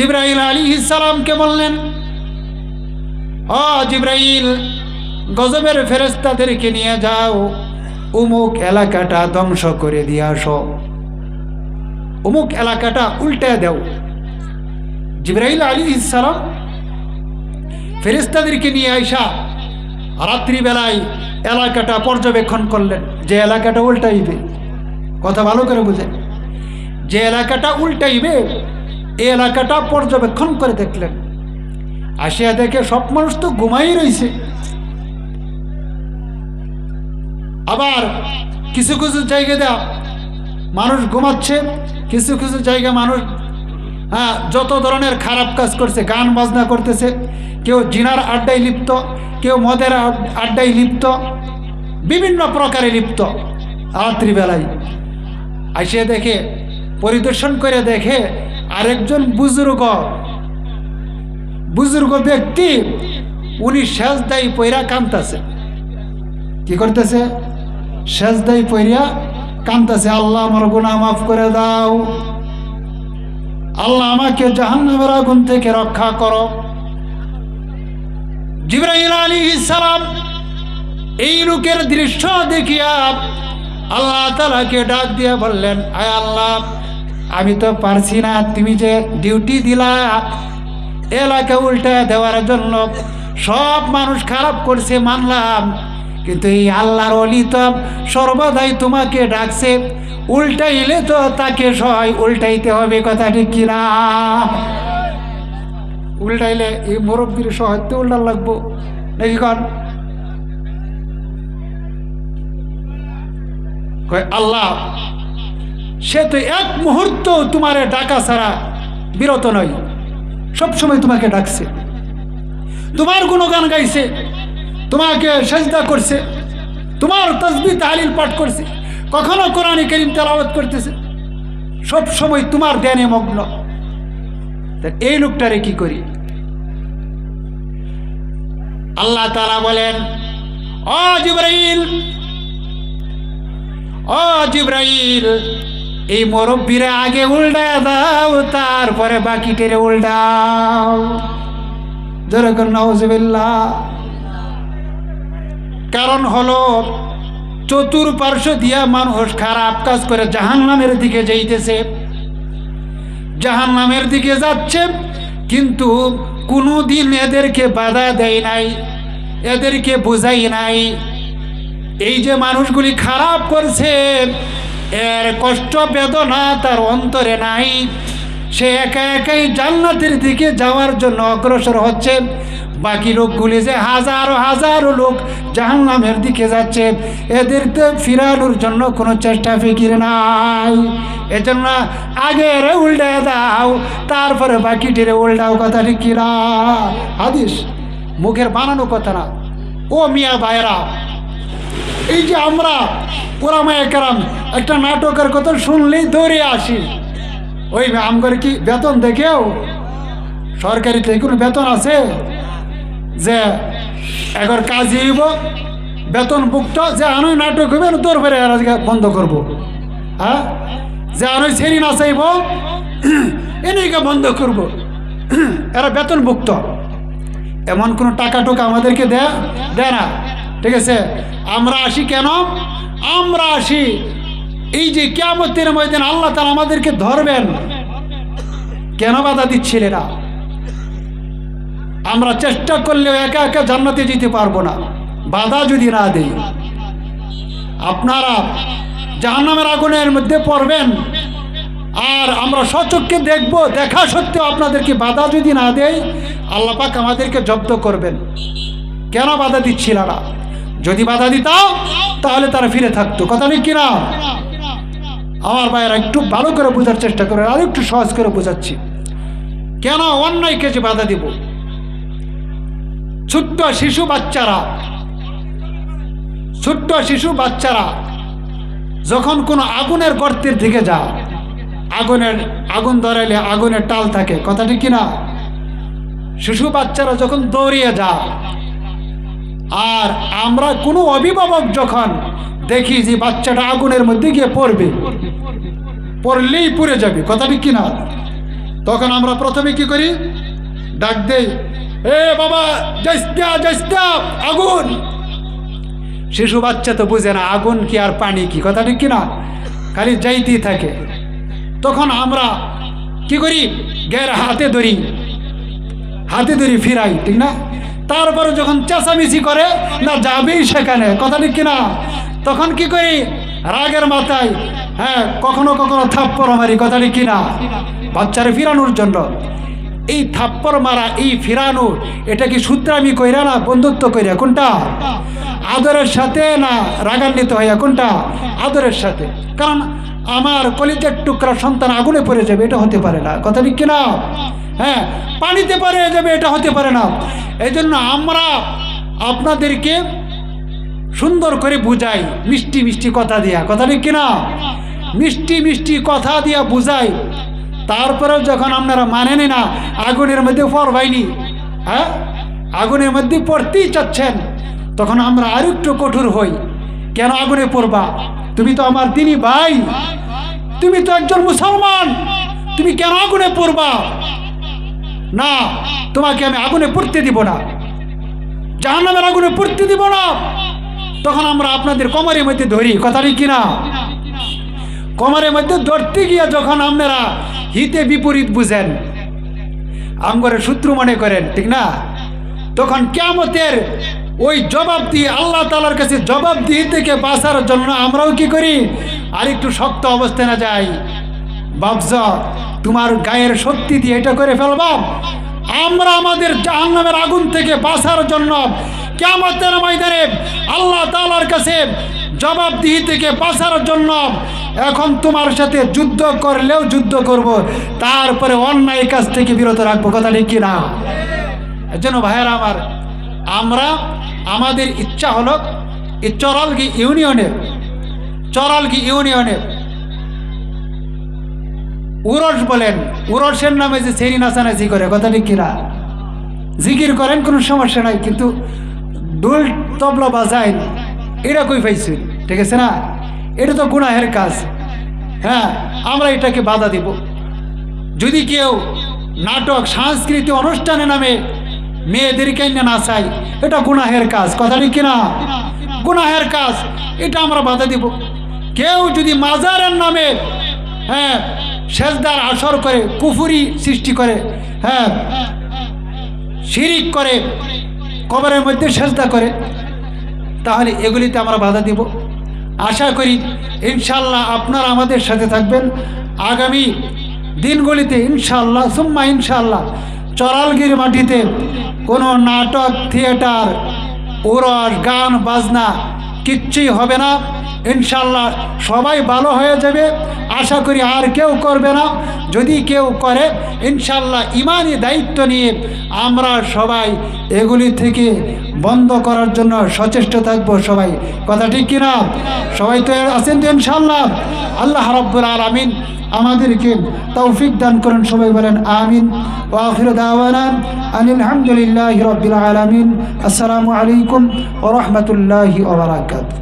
জিব্রাইল আলী ইসালামকে বললেন ও জিব্রাইল, গজবের ফেরেস্তাদেরকে নিয়ে যাও। উমুক এলাকাটা ধ্বংস করে দিয়ে আসো। উমুক এলাকাটা উল্টে দেও। জিব্রাইল আলী ইসালাম ফেরেস্তাদেরকে নিয়ে আইসা রাত্রিবেলায় এলাকাটা পর্যবেক্ষণ করলেন, যে এলাকাটা উল্টাইবে। কথা ভালো করে বুঝেন। যে এলাকাটা উল্টাইবে এই এলাকাটা পর্যবেক্ষণ করে দেখলেন। আসিয়া দেখে সব মানুষ তো ঘুমাই রয়েছে আবার কিছু কিছু জায়গায় মানুষ ঘুমাচ্ছে, কিছু কিছু জায়গায় মানুষ হ্যাঁ যত ধরনের খারাপ কাজ করছে, গান বাজনা করতেছে, কেউ জিনার আড্ডায় লিপ্ত, কেউ মদের আড্ডায় লিপ্ত, বিভিন্ন প্রকারে লিপ্ত রাত্রিবেলায়। আসিয়া দেখে, পরিদর্শন করে দেখে আরেকজন বুজুর্গ বুজুর্গ ব্যক্তি, উনি সেজদাই পইরা কান্তাছে কি করতেছে? সেজদাই পইরা কান্তাছে আল্লাহ আমার গুনাহ মাফ করে দাও। আল্লাহ আমাকে জাহান্নামের আগুন থেকে রক্ষা করো। জিব্রাইল আলী সালাম এই লোকের দৃশ্য দেখিয়া আল্লাহ তালাকে ডাক দিয়ে বললেন, আয় আল্লাহ আমি তো পারছি না, তুমি যে ডিউটি দিলা, এলাকা উল্টে দেওয়ার জন্য। সব মানুষ খারাপ করছে, মানলাম। কিন্তু এই আল্লাহর অলি তো সর্বদাই তোমাকে ডাকছে। উল্টাইলে তো তাকে সহায়, উল্টাইতে হবে কথা ঠিক কিনা? উল্টাইলে এই মুরব্বীর সহায় তো উল্টা লাগবো। নাকি কন। আল্লাহ সে তো এক মুহূর্ত তোমার ডাকা ছাড়া বিরত নয়। সবসময় তোমাকে ডাকছে। তোমার গুণগান গাইছে। তোমাকে সেজদা করছে। তোমার তসবি তালিল পাঠ করছে। কখনো কোরআনে করিম তেলাওয়াত করতেছে। সব সময় তোমার ধ্যানে মগ্ন। এই লোকটারে কি করি? আল্লাহ তাআলা বলেন, ও জিব্রাইল ও জিব্রাইল এই মুরব্বীরে আগে উল্টা দাও, তারপরে বাকিটেরে উল্টাও। যেরকম কারণ হলো, চতুর্পার্শ্ব দিয়া মানুষ খারাপ কাজ করে জাহান নামের দিকে যাইতেছে। জাহান নামের দিকে যাচ্ছে, কিন্তু কোনো দিন এদেরকে বাধা দেয় নাই, এদেরকে বোঝাই নাই। এই যে মানুষগুলি খারাপ করছে এর কষ্ট বেদনা তার অন্তরে নাই। সে একা একাই জান্নাতের দিকে যাওয়ার জন্য অগ্রসর হচ্ছে। বাকি লোকগুলি যে হাজারো হাজারো লোক জাহান্নামের দিকে যাচ্ছে এদেরকে ফিরানোর জন্য কোনো চেষ্টা ফিকির নাই। এজন্য আগে রে উল্টে দাও, তারপরে বাকিটিরে উল্টাও কথা ঠিক কিনা? হাদিস, মুখের বানানো কথা না। ও মিয়া ভাইরা এই যে আমরা ওরামায় কেরাম, একটা নাটকের কথা শুনলেই দৌড়ে আসি। ওই আমগর কি বেতন দেখেও? সরকারিতে কোনো বেতন আছে? যে এগর কাজ হইব, বেতন বুকট যে আনই নাটক হইবে দৌড় ফেরে বন্ধ করব। হ্যাঁ? যে আনই সেরি না চাইব এনেকে বন্ধ করব। এরা বেতন ভুক্ত। এমন কোনো টাকা টুকা আমাদেরকে দেয় দেয় না। ঠিক আছে? আমরা আসি কেন? আমরা আসি। এই যে কেমতের ময়দান আল্লাহ তালা আমাদেরকে ধরবেন। কেন বাধা দিচ্ছিলেন না আমরা চেষ্টা করলেও একা একা জান্নাতে যেতে পারব না। বাধা যদি না দেই, আপনারা জাহান্নামের আগুনের মধ্যে পড়বেন। আর আমরা সচক্ষে দেখব, দেখা সত্ত্বেও আপনাদেরকে বাধা যদি না দেয় আল্লাপাক আমাদেরকে জব্দ করবেন। কেন বাধা দিচ্ছিল না যদি বাধা দিতাম, তাহলে তারা ফিরে থাকতো। কথা ঠিক কিনা? আমার ভাইয়েরা, একটু ভালো করে বোঝার চেষ্টা করে আর একটু সহজ করে বোঝাচ্ছি। কেন অন্যায়কে যে বাধা দিব? ছোট্ট শিশু বাচ্চারা, ছোট্ট শিশু বাচ্চারা যখন কোনো আগুনের গর্তের দিকে যা আগুনের, আগুন ধরাইলে আগুনের টাল থাকে। কথা ঠিক কিনা? শিশু বাচ্চারা যখন দৌড়িয়ে যা আর আমরা কোনো অভিভাবক যখন দেখি যে বাচ্চাটা আগুনের মধ্যে গিয়ে পড়বে, পড়লেই পুড়ে যাবে, কথা ঠিক কিনা? তখন আমরা প্রথমে কি করি? ডাক দেই, এ বাবা যাইস্তা যাইস্তা আগুন! শিশু বাচ্চা তো বুঝে না, আগুন কি আর পানি কি, কথা ঠিক কিনা? খালি যাইতেই থাকে। তখন আমরা কি করি? গ্যার হাতে ধরি হাতে ধরি ফিরাই, ঠিক না? তারপরে যখন চেঁচামেচি করে, না যাবেই সেখানে, কথা ঠিক কিনা? তখন কি করি? রাগের মাথায় হ্যাঁ কখনো কখনো থাপ্পড় মারি, কথা ঠিক কিনা? বাচ্চারে ফিরানোর জন্য। এই থাপ্পড় মারা, এই ফিরানো, এটা কি সূত্রামি কইরা না, বন্ধুত্ব কইরা? কোনটা? আদরের সাথে না রাগান্বিত হইয়া, কোনটা? আদরের সাথে। কারণ আমার কলিজার টুকরা সন্তান আগুনে পড়ে যাবে, এটা হতে পারে না, কথা ঠিক কিনা? হ্যাঁ পানিতে পারে যাবে, এটা হতে পারে না। এই জন্য আমরা আপনাদেরকে সুন্দর করে বুঝাই, মিষ্টি মিষ্টি কথা দিয়া। কথা ঠিক কিনা? মিষ্টি মিষ্টি কথা দিয়া বুঝাই। তারপরেও যখন আপনারা মানেনি না, আগুনের মধ্যে পড়বাইনি হ্যাঁ? আগুনের মধ্যে পড়তেই চাচ্ছেন, তখন আমরা আর একটু কঠোর হই। কেন আগুনে পড়বা? তুমি তো আমার দিনী ভাই। তুমি তো একজন মুসলমান। তুমি কেন আগুনে পড়বা? না, তোমাকে আমি আগুনে পড়তে দিব না। জাহান্নামের আগুনে পড়তে দিব না। তখন আমরা আপনাদের কোমরের মধ্যে ধরি কথাটি কিনা? কোমরের মধ্যে ধরতে গিয়ে যখন আপনারা হিতে বিপরীত বুঝেন, আমগরে শত্রু মনে করেন, ঠিক না? তখন কেমতের ওই জবাব দিয়ে আল্লাহ তালার কাছে জবাব দিয়ে থেকে বাঁচার জন্য আমরাও কি করি? আর একটু শক্ত অবস্থায় না যাই। বাবজ তোমার গায়ের শক্তি দিয়ে এটা করে ফেলবাম আমরা আমাদের জাহান্নামের আগুন থেকে বাঁচার জন্য কেমতের ময়দানে আল্লাহ তালার কাছে জবাব দিয়ে থেকে বাঁচার জন্য এখন তোমার সাথে যুদ্ধ করলেও যুদ্ধ করব, তারপরে অন্যায় কাজ থেকে বিরত রাখব। কথা ঠিক কিনা এর জন্য ভাইয়েরা আমার, আমরা আমাদের ইচ্ছা হলো এই চরালগি ইউনিয়নে চরালগি ইউনিয়নে উরস বলেন, উরসের নামে যে সেরি নাচানাচি করে কথা ঠিক কিনা জিকির করেন, কোনো সমস্যা নাই, কিন্তু ডোল তবলা বাজায় এটা কই পাইছি? ঠিক আছে না? এটা তো গুনাহের কাজ। হ্যাঁ আমরা এটাকে বাধা দিব। যদি কেউ নাটক, সাংস্কৃতিক অনুষ্ঠানে নামে মেয়েদেরকে না নাচাই এটা গুনাহের কাজ। কথাটি কিনা গুনাহের কাজ। এটা আমরা বাধা দিব। কেউ যদি মাজারের নামে হ্যাঁ সেজদার আসর করে, কুফুরি সৃষ্টি করে হ্যাঁ শিরিক করে, কবরের মধ্যে সেজদা করে, তাহলে এগুলিতে আমরা বাধা দিব। আশা করি ইনশাল্লাহ আপনারা আমাদের সাথে থাকবেন। আগামী দিনগুলিতে ইনশাল্লাহ সুম্মা ইনশাল্লাহ চরালগির মাটিতে কোনো নাটক, থিয়েটার ওরস গান, বাজনা কিচ্ছুই হবে না। ইনশাল্লাহ সবাই ভালো হয়ে যাবে। আশা করি আর কেউ করবে না। যদি কেউ করে ইনশাল্লাহ ইমানই দায়িত্ব নিয়ে আমরা সবাই এগুলি থেকে বন্ধ করার জন্য সচেষ্ট থাকব সবাই। কথা ঠিক কিনা? সবাই তো আছেন তো ইনশাল্লাহ আল্লাহ রব্বুল আলমিন আমাদেরকে তৌফিক দান করেন, সবাই বলেন আমিন। ও আখির দাওয়ানা আনিল হামদুলিল্লাহ রবিল আলমিন। আসসালামু আলাইকুম ও রহমতুল্লাহি ওবরাকাত